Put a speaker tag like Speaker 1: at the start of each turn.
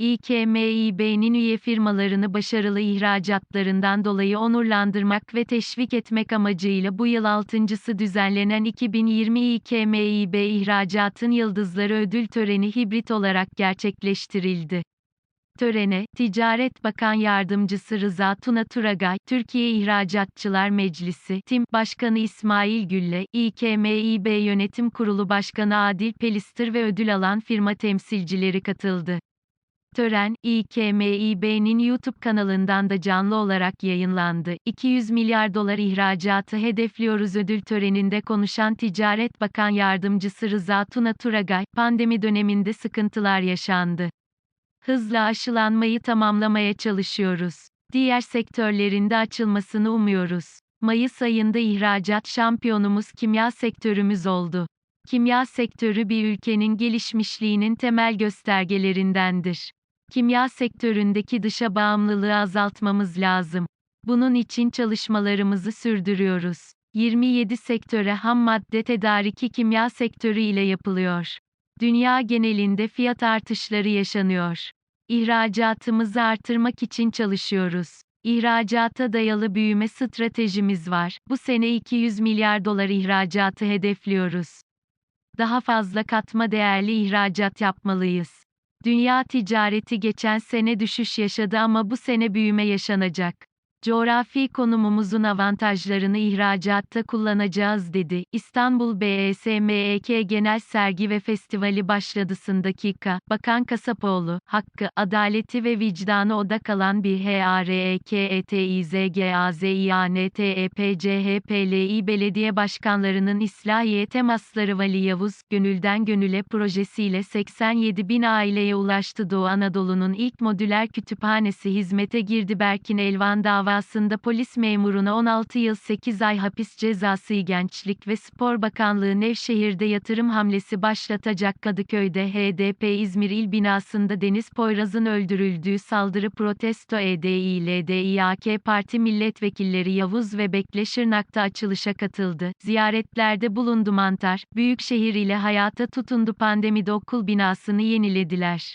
Speaker 1: İKMİB'nin üye firmalarını başarılı ihracatlarından dolayı onurlandırmak ve teşvik etmek amacıyla bu yıl altıncısı düzenlenen 2020 İKMİB İhracatın Yıldızları ödül töreni hibrit olarak gerçekleştirildi. Törene, Ticaret Bakan Yardımcısı Rıza Tuna Turagay, Türkiye İhracatçılar Meclisi, TİM Başkanı İsmail Gülle, İKMİB Yönetim Kurulu Başkanı Adil Pelister ve ödül alan firma temsilcileri katıldı. Tören, İKMİB'nin YouTube kanalından da canlı olarak yayınlandı. 200 milyar dolar ihracatı hedefliyoruz ödül töreninde konuşan Ticaret Bakan Yardımcısı Rıza Tuna Turagay, pandemi döneminde sıkıntılar yaşandı. Hızla aşılanmayı tamamlamaya çalışıyoruz. Diğer sektörlerinde açılmasını umuyoruz. Mayıs ayında ihracat şampiyonumuz kimya sektörümüz oldu. Kimya sektörü bir ülkenin gelişmişliğinin temel göstergelerindendir. Kimya sektöründeki dışa bağımlılığı azaltmamız lazım. Bunun için çalışmalarımızı sürdürüyoruz. 27 sektöre ham madde tedariki kimya sektörü ile yapılıyor. Dünya genelinde fiyat artışları yaşanıyor. İhracatımızı artırmak için çalışıyoruz. İhracata dayalı büyüme stratejimiz var. Bu sene 200 milyar dolar ihracatı hedefliyoruz. Daha fazla katma değerli ihracat yapmalıyız. Dünya ticareti geçen sene düşüş yaşadı ama bu sene büyüme yaşanacak. Coğrafi konumumuzun avantajlarını ihracatta kullanacağız dedi. İstanbul BESMEK Genel Sergi ve Festivali başladı. dakika. Bakan Kasapoğlu, hakkı, adaleti ve vicdanı odak alan bir E HAREKETİZGAZİANTEPCHPLİ belediye başkanlarının İslahiye temasları Vali Yavuz, Gönülden Gönüle projesiyle 87 bin aileye ulaştı Doğu Anadolu'nun ilk modüler kütüphanesi hizmete girdi Berkin Elvan davası davasında polis memuruna 16 yıl 8 ay hapis cezası Gençlik ve Spor Bakanlığı Nevşehir'de yatırım hamlesi başlatacak Kadıköy'de HDP İzmir İl binasında Deniz Poyraz'ın öldürüldüğü saldırı protesto EDİLDİAK Parti milletvekilleri Yavuz ve Bekle Şırnak'ta açılışa katıldı. Ziyaretlerde bulundu mantar, Büyükşehir ile hayata tutundu pandemide okul binasını yenilediler.